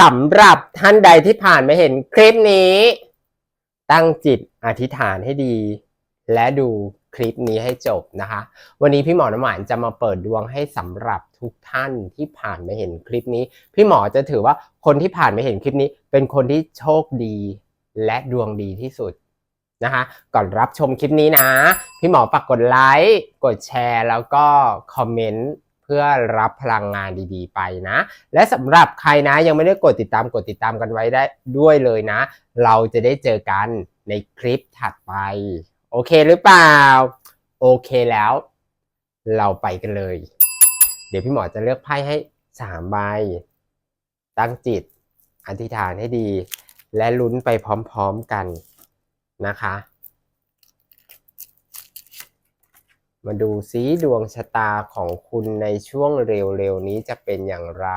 สำหรับท่านใดที่ผ่านมาเห็นคลิปนี้ ตั้งจิตอธิษฐานให้ดี และดูคลิปนี้ให้จบนะคะ วันนี้พี่หมอน้ำหวานจะมาเปิดดวงให้สำหรับทุกท่านที่ผ่านมาเห็นคลิปนี้ พี่หมอจะถือว่าคนที่ผ่านมาเห็นคลิปนี้ เป็นคนที่โชคดีและดวงดีที่สุดนะคะก่อนรับชมคลิปนี้นะ พี่หมอฝากกดไลค์กดแชร์ แล้วก็คอมเมนต์ พื่อรับพลังงานดีๆ ไปนะ และสำหรับใครนะยังไม่ได้กดติดตามกดติดตามกันไว้ได้ด้วยเลยนะ เราจะได้เจอกันในคลิปถัดไป โอเคหรือเปล่า โอเคแล้ว เราไปกันเลย เดี๋ยวพี่หมอจะเลือกไพ่ให้สามใบ ตั้งจิต อธิษฐานให้ดี และลุ้นไปพร้อมๆกันนะคะ มาดูซิดวงชะตาของคุณในช่วงเร็วๆนี้จะเป็นอย่างไร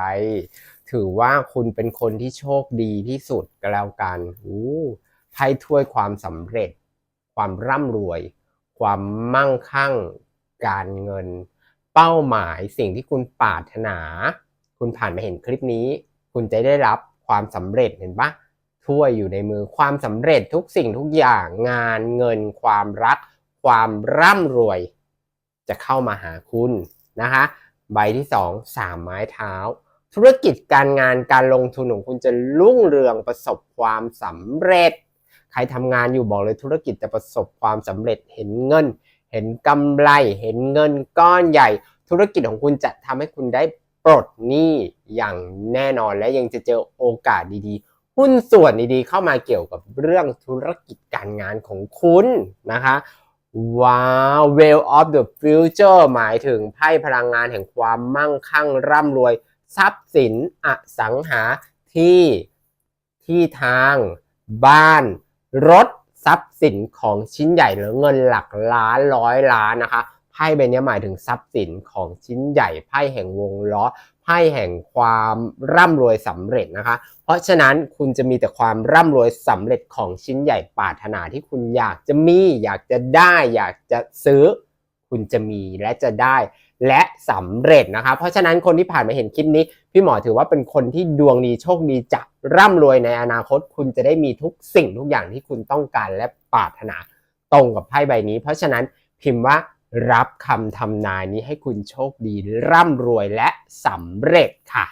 ถือว่าคุณเป็นคนที่โชคดีที่สุดก็แล้วกันอู้ไพ่ถ้วยความสำเร็จ ความร่ำรวย ความมั่งคั่ง การเงิน เป้าหมายสิ่งที่คุณปรารถนา คุณผ่านมาเห็นคลิปนี้ คุณจะได้รับความสำเร็จเห็นปะถ้วยอยู่ในมือความสำเร็จทุกสิ่งทุกอย่างงานเงิน ความรัก ความร่ำรวย จะเข้ามาหาคุณนะคะ ใบที่สองสามไม้เท้า ธุรกิจการงานการลงทุนของคุณจะรุ่งเรืองประสบความสำเร็จ ใครทำงานอยู่บอกเลยธุรกิจจะประสบความสำเร็จเห็นเงิน เห็นกำไร เห็นเงินก้อนใหญ่ ธุรกิจของคุณจะทำให้คุณได้ปลดหนี้อย่างแน่นอนและยังจะเจอโอกาสดีๆ หุ้นส่วนดีๆ เข้ามาเกี่ยวกับเรื่องธุรกิจการงานของคุณนะคะ ว้าว Well of the Future หมายถึงไพ่พลังงานแห่งความมั่งคั่งร่ำรวย ทรัพย์สินอสังหาที่ที่ทาง บ้าน รถทรัพย์สินของชิ้นใหญ่หรือเงินหลักล้านร้อยล้านนะคะไพ่ใบนี้หมายถึงทรัพย์สินของชิ้นใหญ่ไพ่แห่งวงล้อ ไพ่แห่งความร่ำรวยสำเร็จนะคะ เพราะฉะนั้นคุณจะมีแต่ความร่ำรวยสำเร็จของชิ้นใหญ่ปรารถนาที่คุณอยากจะมี อยากจะได้ อยากจะซื้อ คุณจะมีและจะได้และสำเร็จนะคะ เพราะฉะนั้นคนที่ผ่านมาเห็นคลิปนี้ พี่หมอถือว่าเป็นคนที่ดวงดีโชคดีจะร่ำรวยในอนาคต คุณจะได้มีทุกสิ่งทุกอย่างที่คุณต้องการและปรารถนาตรงกับไพ่ใบนี้ เพราะฉะนั้นพิมพ์ว่า รับคำทำนายนี้ให้คุณโชคดีร่ำรวยและสำเร็จค่ะ